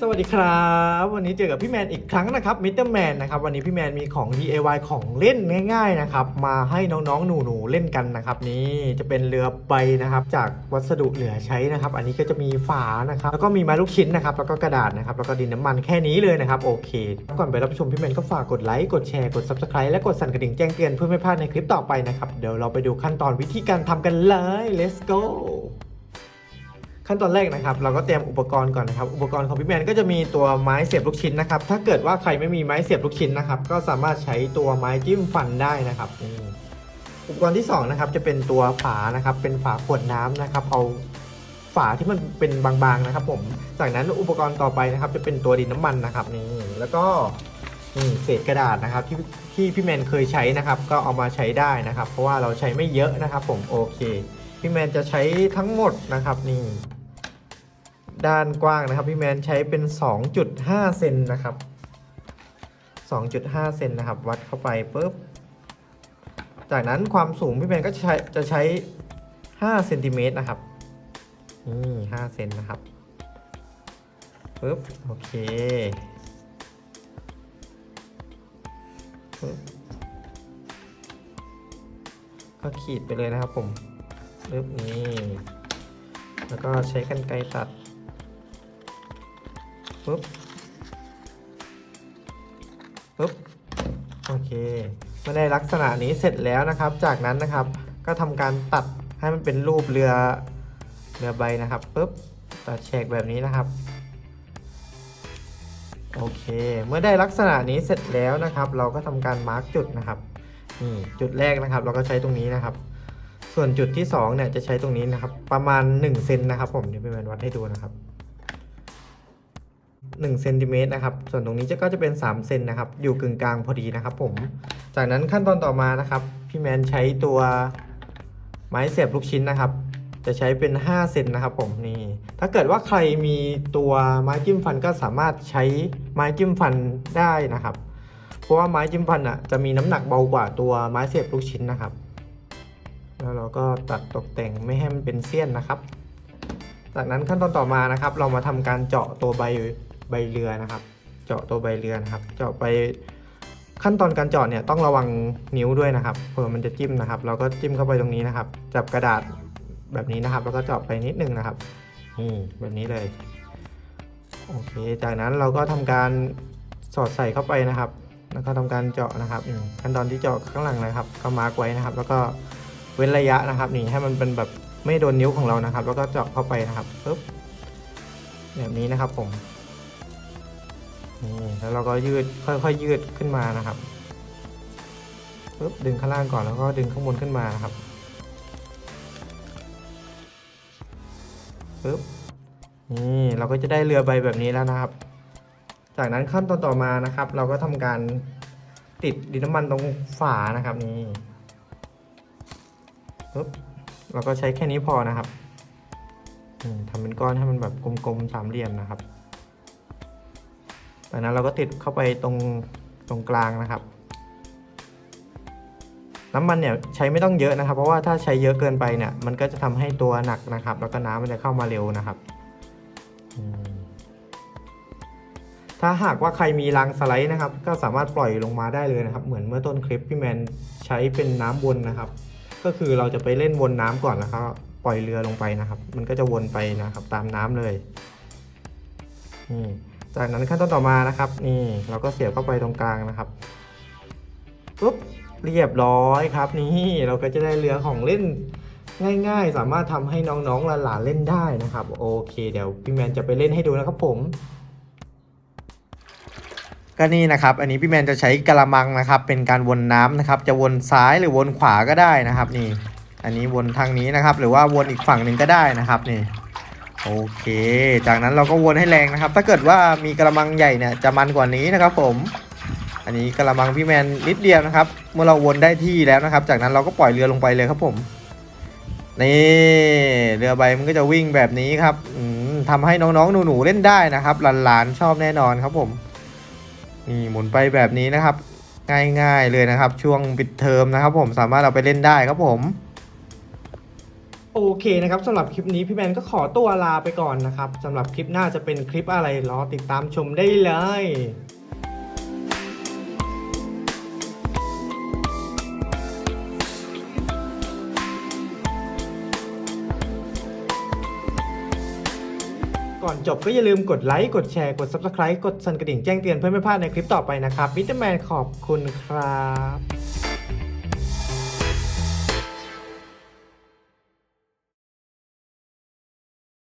สวัสดีครับ วันนี้เจอกับพี่แมนอีกครั้งนะครับมิสเตอร์แมนนะครับวันนี้พี่แมนมีของ DIY ของเล่นง่ายๆนะครับมาให้น้องๆหนูๆเล่นกันนะครับนี่จะเป็นเรือใบนะครับจากวัสดุเหลือใช้นะครับ อันนี้ก็จะมีฝานะครับแล้วก็มีไม้ลูกชิ้นนะครับแล้วก็กระดาษนะครับแล้วก็ดินน้ำมันแค่นี้เลยนะครับโอเค ก่อนไปรับชมพี่แมนก็ฝากกดไลค์กดแชร์กด Subscribe และกดสั่นกระดิ่งแจ้งเตือนเพื่อไม่พลาดในคลิปต่อไปนะครับเดี๋ยวเราไปดูขั้นตอนวิธีการทำกันเลย let's go ขั้นตอนแรกนะครับเราก็เตรียมอุปกรณ์ก่อนนะครับอุปกรณ์ของพี่แมนก็จะมีตัวไม้เสียบลูกชิ้นนะครับถ้าเกิดว่าใครไม่มีไม้เสียบลูกชิ้นนะครับก็สามารถใช้ตัวไม้จิ้มฟันได้นะครับอุปกรณ์ที่สองนะครับจะเป็นตัวฝานะครับเป็นฝาขวดน้ำนะครับ เอาฝาที่มันเป็นบางๆนะครับ ผมจากนั้นอุปกรณ์ต่อไปนะครับ จะเป็นตัวดินน้ำมันนะครับนี่แล้วก็นี่เศษกระดาษนะครับที่ที่พี่แมนเคยใช้นะครับ ก็เอามาใช้ได้นะครับ เพราะว่าเราใช้ไม่เยอะนะครับ ผมโอเคพี่แมนจะใช้ทั้งหมดนะครับนี่ ด้านกว้างนะครับพี่แมนใช้เป็น 2.5 เซนนะครับ 2.5 เซนนะครับ วัดเข้าไปปุ๊บ จากนั้นความสูงพี่แมนก็ใช้จะใช้5เซนติเมตรนะครับนี่5เซนนะครับปุ๊บโอเคปุ๊บก็ขีดไปเลยนะครับผมปุ๊บนี่แล้วก็ใช้กันไกรตัด ปุ๊บปุ๊บโอเคเมื่อได้ลักษณะนี้เสร็จแล้วนะครับ จากนั้นนะครับก็ทำการตัดให้มันเป็นรูปเรือเรือใบนะครับปุ๊บตัดแฉกแบบนี้นะครับโอเค เมื่อได้ลักษณะนี้เสร็จแล้วนะครับ เราก็ทำการมาร์กจุดนะครับนี่จุดแรกนะครับ เราก็ใช้ตรงนี้นะครับ ส่วนจุดที่2เนี่ยจะใช้ตรงนี้นะครับ ประมาณ1เซนนะครับ ผมเดี๋ยวพี่แมนวัดให้ดูนะครับ 1เซนติเมตรนะครับ ส่วนตรงนี้จะก็จะเป็น3เซนนะครับ อยู่กึ่งกลางพอดีนะครับผม จากนั้นขั้นตอนต่อมานะครับ พี่แมนใช้ตัวไม้เสียบลูกชิ้นนะครับ จะใช้เป็น 5 เซนนะครับผมนี่ ถ้าเกิดว่าใครมีตัวไม้จิ้มฟันก็สามารถใช้ไม้จิ้มฟันได้นะครับ เพราะว่าไม้จิ้มฟันอะจะมีน้ำหนักเบากว่าตัวไม้เสียบลูกชิ้นนะครับ แล้วเราก็ตัดตกแต่งไม่ให้มันเป็นเสี้ยนนะครับ จากนั้นขั้นตอนต่อมานะครับ เรามาทำการเจาะตัวใบ ใบเรือนะครับ เจาะตัวใบเรือนะครับ เจาะไปขั้นตอนการเจาะเนี่ยต้องระวังนิ้วด้วยนะครับเผื่อมันจะจิ้มนะครับ เราก็จิ้มเข้าไปตรงนี้นะครับ จับกระดาษแบบนี้นะครับ แล้วก็เจาะไปนิดนึงนะครับนี่แบบนี้เลยโอเค จากนั้นเราก็ทำการสอดใส่เข้าไปนะครับ แล้วก็ทำการเจาะนะครับขั้นตอนที่เจาะข้างหลังนะครับ ก็มาร์กไว้นะครับ แล้วก็เว้นระยะนะครับ นี่ให้มันเป็นแบบไม่โดนนิ้วของเรานะครับ แล้วก็เจาะเข้าไปนะครับปึ๊บแบบนี้นะครับผม นี่แล้วเราก็ยืดค่อยๆยืดขึ้นมานะครับปึ๊บดึงข้างล่างก่อนแล้วก็ดึงข้างบนขึ้นมานะครับปึ๊บนี่เราก็จะได้เรือใบแบบนี้แล้วนะครับ จากนั้นขั้นตอนต่อมานะครับ เราก็ทำการติดดินน้ำมันตรงฝานะครับนี่ปึ๊บเราก็ใช้แค่นี้พอนะครับทำเป็นก้อนให้มันแบบกลมๆสามเหลี่ยมนะครับ จากนั้นเราก็ติดเข้าไปตรงตรงกลางนะครับ น้ำมันเนี่ยใช้ไม่ต้องเยอะนะครับ เพราะว่าถ้าใช้เยอะเกินไปเนี่ย มันก็จะทำให้ตัวหนักนะครับ แล้วก็น้ำมันจะเข้ามาเร็วนะครับถ้าหากว่าใครมีรางสไลด์นะครับ ก็สามารถปล่อยลงมาได้เลยนะครับ เหมือนเมื่อต้นคลิปพี่แมนใช้เป็นน้ำวนนะครับ ก็คือเราจะไปเล่นวนน้ำก่อนนะครับปล่อยเรือลงไปนะครับ มันก็จะวนไปนะครับ ตามน้ำเลยนี่ จากนั้นขั้นตอนต่อมานะครับ นี่เราก็เสียบเข้าไปตรงกลางนะครับปุ๊บเรียบร้อยครับ นี่เราก็จะได้เรือของเล่นง่ายๆ สามารถทำให้น้องๆหลานๆเล่นได้นะครับ โอเค เดี๋ยวพี่แมนจะไปเล่นให้ดูนะครับผมก็นี่นะครับ อันนี้พี่แมนจะใช้กระมังนะครับ เป็นการวนน้ำนะครับ จะวนซ้ายหรือวนขวาก็ได้นะครับ นี่ อันนี้วนทางนี้นะครับ หรือว่าวนอีกฝั่งหนึ่งก็ได้นะครับ นี่ โอเค จากนั้นเราก็วนให้แรงนะครับ ถ้าเกิดว่ามีกระมังใหญ่เนี่ยจะมันกว่านี้นะครับ ผม อันนี้กระมังพี่แมนนิดเดียวนะครับ เมื่อเราวนได้ที่แล้วนะครับ จากนั้นเราก็ปล่อยเรือลงไปเลยครับผม นี่เรือใบมันก็จะวิ่งแบบนี้ครับอืมทำให้น้องๆหนูๆเล่นได้นะครับหลานๆชอบแน่นอนครับผม นี่หมุนไปแบบนี้นะครับ ง่ายๆเลยนะครับ ช่วงปิดเทอมนะครับ ผมสามารถเอาไปเล่นได้ครับผม โอเคนะครับสำหรับคลิปนี้พี่แมนก็ขอตัวลาไปก่อนนะครับสำหรับคลิปหน้าจะเป็นคลิปอะไรรอติดตามชมได้เลยก่อนจบก็อย่าลืมกดไลค์กดแชร์กด Subscribe กดสั่นกระดิ่งแจ้งเตือนเพื่อไม่พลาดในคลิปต่อไปนะครับมิสเตอร์แมนขอบคุณครับ